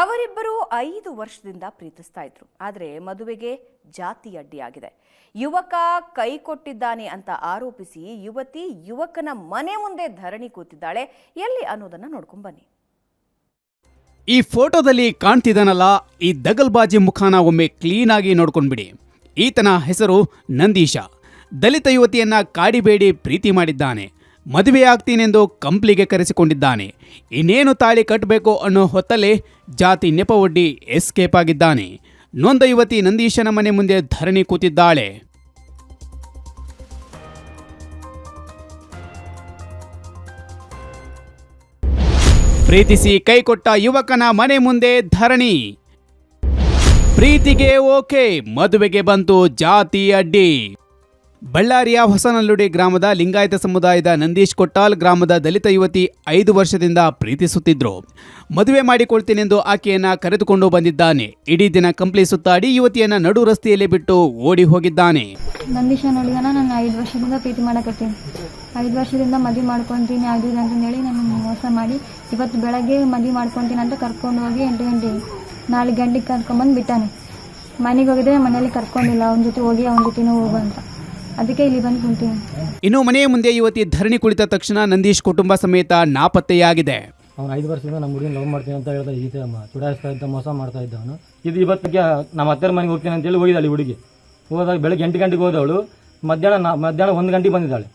ಅವರಿಬ್ಬರು ಐದು ವರ್ಷದಿಂದ ಪ್ರೀತಿಸ್ತಾ ಇದ್ರು. ಆದರೆ ಮದುವೆಗೆ ಜಾತಿ ಅಡ್ಡಿಯಾಗಿದೆ. ಯುವಕ ಕೈ ಕೊಟ್ಟಿದ್ದಾನೆ ಅಂತ ಆರೋಪಿಸಿ ಯುವತಿ ಯುವಕನ ಮನೆ ಮುಂದೆ ಧರಣಿ ಕೂತಿದ್ದಾಳೆ. ಎಲ್ಲಿ ಅನ್ನೋದನ್ನ ನೋಡ್ಕೊಂಡ್ ಬನ್ನಿ. ಈ ಫೋಟೋದಲ್ಲಿ ಕಾಣ್ತಿದ್ದಾನಲ್ಲ, ಈ ದಗಲ್ಬಾಜಿ ಮುಖಾನ ಒಮ್ಮೆ ಕ್ಲೀನಾಗಿ ನೋಡ್ಕೊಂಡ್ಬಿಡಿ ಈತನ ಹೆಸರು ನಂದೀಶ. ದಲಿತ ಯುವತಿಯನ್ನ ಕಾಡಿಬೇಡಿ ಪ್ರೀತಿ ಮಾಡಿದ್ದಾನೆ. ಮದುವೆ ಆಗ್ತೀನೆಂದು ಕಂಪ್ಲಿಗೆ ಕರೆಸಿಕೊಂಡಿದ್ದಾನೆ. ಇನ್ನೇನು ತಾಳಿ ಕಟ್ಟಬೇಕು ಅನ್ನೋ ಹೊತ್ತಲ್ಲೇ ಜಾತಿ ನೆಪ ಒಡ್ಡಿ ಎಸ್ಕೇಪ್ ಆಗಿದ್ದಾನೆ. ನೊಂದ ಯುವತಿ ನಂದೀಶನ ಮನೆ ಮುಂದೆ ಧರಣಿ ಕೂತಿದ್ದಾಳೆ. ಪ್ರೀತಿಸಿ ಕೈಕೊಟ್ಟ ಯುವಕನ ಮನೆ ಮುಂದೆ ಧರಣಿ. ಪ್ರೀತಿಗೆ ಓಕೆ, ಮದುವೆಗೆ ಬಂತು ಜಾತಿ ಅಡ್ಡಿ. ಬಳ್ಳಾರಿಯ ಹೊಸನಲ್ಲುಡಿ ಗ್ರಾಮದ ಲಿಂಗಾಯತ ಸಮುದಾಯದ ನಂದೀಶ್ ಕೊಟ್ಟಾಲ್ ಗ್ರಾಮದ ದಲಿತ ಯುವತಿ ಐದು ವರ್ಷದಿಂದ ಪ್ರೀತಿಸುತ್ತಿದ್ರು. ಮದುವೆ ಮಾಡಿಕೊಳ್ತೀನೆಂದು ಆಕೆಯನ್ನ ಕರೆದುಕೊಂಡು ಬಂದಿದ್ದಾನೆ. ಇಡೀ ದಿನ ಕಂಪ್ಲಿ ಸುತ್ತಾಡಿ ಯುವತಿಯನ್ನ ನಡು ರಸ್ತೆಯಲ್ಲಿ ಬಿಟ್ಟು ಓಡಿ ಹೋಗಿದ್ದಾನೆ. ನಂದೀಶ ನಾನು ಐದು ವರ್ಷದಿಂದ ಪ್ರೀತಿ ಮಾಡಕತ್ತೀನಿ. ಐದು ವರ್ಷದಿಂದ ಮದುವೆ ಮಾಡ್ಕೊತೀನಿ ಆಗಿದೆ ಹೇಳಿ ನಾನು ಮೋಸ ಮಾಡಿ ಇವತ್ತು ಬೆಳಗ್ಗೆ ಮದುವೆ ಮಾಡ್ಕೊತೀನಿ ಅಂತ ಕರ್ಕೊಂಡು ಹೋಗಿ ಎಂಟು ಗಂಟೆ ನಾಲ್ಕು ಗಂಟೆಗೆ ಕರ್ಕೊಂಬಂದು ಬಿಟ್ಟಾನೆ. ಮನೆಗೆ ಹೋಗಿದ್ರೆ ಮನೇಲಿ ಕರ್ಕೊಂಡಿಲ್ಲ, ಅವನ ಜೊತೆ ಹೋಗಿ ಅವನ ಜೊತೆನೂ ಹೋಗು ಅಂತ. ಅದಕ್ಕೆ ಇಲ್ಲಿ ಬಂದು ಕುಂತೀನಿ. ಇನ್ನು ಮನೆಯ ಮುಂದೆ ಯುವತಿ ಧರಣಿ ಕುಳಿತ ತಕ್ಷಣ ನಂದೀಶ್ ಕುಟುಂಬ ಸಮೇತ ನಾಪತ್ತೆಯಾಗಿದೆ. ಅವನು ಐದು ವರ್ಷದಿಂದ ನಮ್ಮ ಹುಡುಗಿನ ಲವ್ ಮಾಡ್ತೀನಿ ಅಂತ ಹೇಳ್ತಾ ಈ ಥರ ಮ- ಚುಡಾಯಿಸ್ತಾ ಇದ್ದ ಮೋಸ ಮಾಡ್ತಾ ಇದ್ದ ಅವನು. ಇದು ಇವತ್ತಿಗೆ ನಮ್ಮ ಅತ್ತೆ ಮನೆಗೆ ಹೋಗ್ತೀನಿ ಅಂತೇಳಿ ಹೋಗಿದ್ದಾಳೆ ಈ ಹುಡುಗಿ. ಹೋದಾಗ ಬೆಳಗ್ಗೆ ಎಂಟು ಗಂಟೆಗೆ ಹೋದವಳು ಮಧ್ಯಾಹ್ನ ನಾ ಮಧ್ಯಾಹ್ನ ಒಂದು ಗಂಟೆಗೆ ಬಂದಿದ್ದಾಳೆ.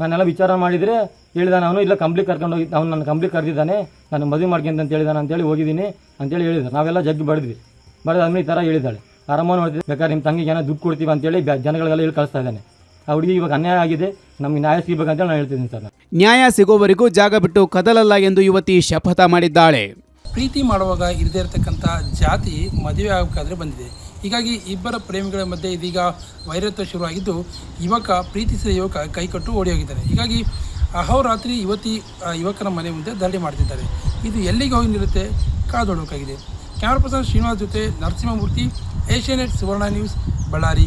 ನಾನೆಲ್ಲ ವಿಚಾರ ಮಾಡಿದರೆ ಹೇಳಿದಾನೆ ಅವನು ಇಲ್ಲ ಕಂಪ್ಲಿ ಕರ್ಕೊಂಡು ಹೋಗಿ ಅವ್ನು ನನ್ನ ಕಂಪ್ಲೀಟ್ ಕರೆದಿದ್ದಾನೆ ನಾನು ಮದುವೆ ಮಾಡ್ಕೊಂತ ಅಂತ ಹೇಳಿದಾನೆ ಅಂತೇಳಿ ಹೋಗಿದ್ದೀನಿ ಅಂತೇಳಿ ಹೇಳಿದ್ರು. ನಾವೆಲ್ಲ ಜಗ್ಗಿ ಬಡಿದ್ವಿ. ಬಡಿದಾದ್ಮೇಲೆ ಈ ಥರ ಹೇಳಿದ್ದಾಳೆ. ಆರಾಮ ನೋಡಿದ್ವಿ ಬೇಕಾದ್ರೆ ನಿಮ್ಮ ತಂಗಿಗೆ ಏನೋ ದುಡ್ಡು ಕೊಡ್ತೀವಿ ಅಂತೇಳಿ ಜನಗಳಿಗೆಲ್ಲ ಹೇಳಿ ಕಳಿಸ್ತಾ ಇದ್ದಾನೆ. ಆ ಹುಡುಗಿ ಇವಾಗ ಅನ್ಯಾಯ ಆಗಿದೆ ನಮಗೆ ನ್ಯಾಯ ಸಿಗಬೇಕಂತ ನಾನು ಹೇಳ್ತಿದ್ದೀನಿ ಸರ್. ನ್ಯಾಯ ಸಿಗೋವರೆಗೂ ಜಾಗ ಬಿಟ್ಟು ಕದಲಲ್ಲ ಎಂದು ಯುವತಿ ಶಪಥ ಮಾಡಿದ್ದಾಳೆ. ಪ್ರೀತಿ ಮಾಡುವಾಗ ಇರದೇ ಇರತಕ್ಕಂಥ ಜಾತಿ ಮದುವೆ ಆಗಬೇಕಾದ್ರೆ ಬಂದಿದೆ. ಹೀಗಾಗಿ ಇಬ್ಬರ ಪ್ರೇಮಿಗಳ ಮಧ್ಯೆ ಇದೀಗ ವೈರತ್ವ ಶುರುವಾಗಿದ್ದು ಯುವಕ ಪ್ರೀತಿಸಿದ ಯುವಕ ಕೈಕಟ್ಟು ಓಡಿ ಹೋಗಿದ್ದಾರೆ ಹೀಗಾಗಿ ಅಹೋರಾತ್ರಿ ಯುವತಿ ಯುವಕನ ಮನೆ ಮುಂದೆ ಧರಣಿ ಮಾಡ್ತಿದ್ದಾರೆ. ಇದು ಎಲ್ಲಿಗೆ ಹೋಗಿ ನಿಲ್ಲುತ್ತೆ? ಕಾದೋಡಬೇಕಾಗಿದೆ ಕ್ಯಾಮರಾ ಪರ್ಸನ್ ಶ್ರೀನಿವಾಸ್ ಜೊತೆ Narasimhamurthy Asianet Suvarna news Ballari.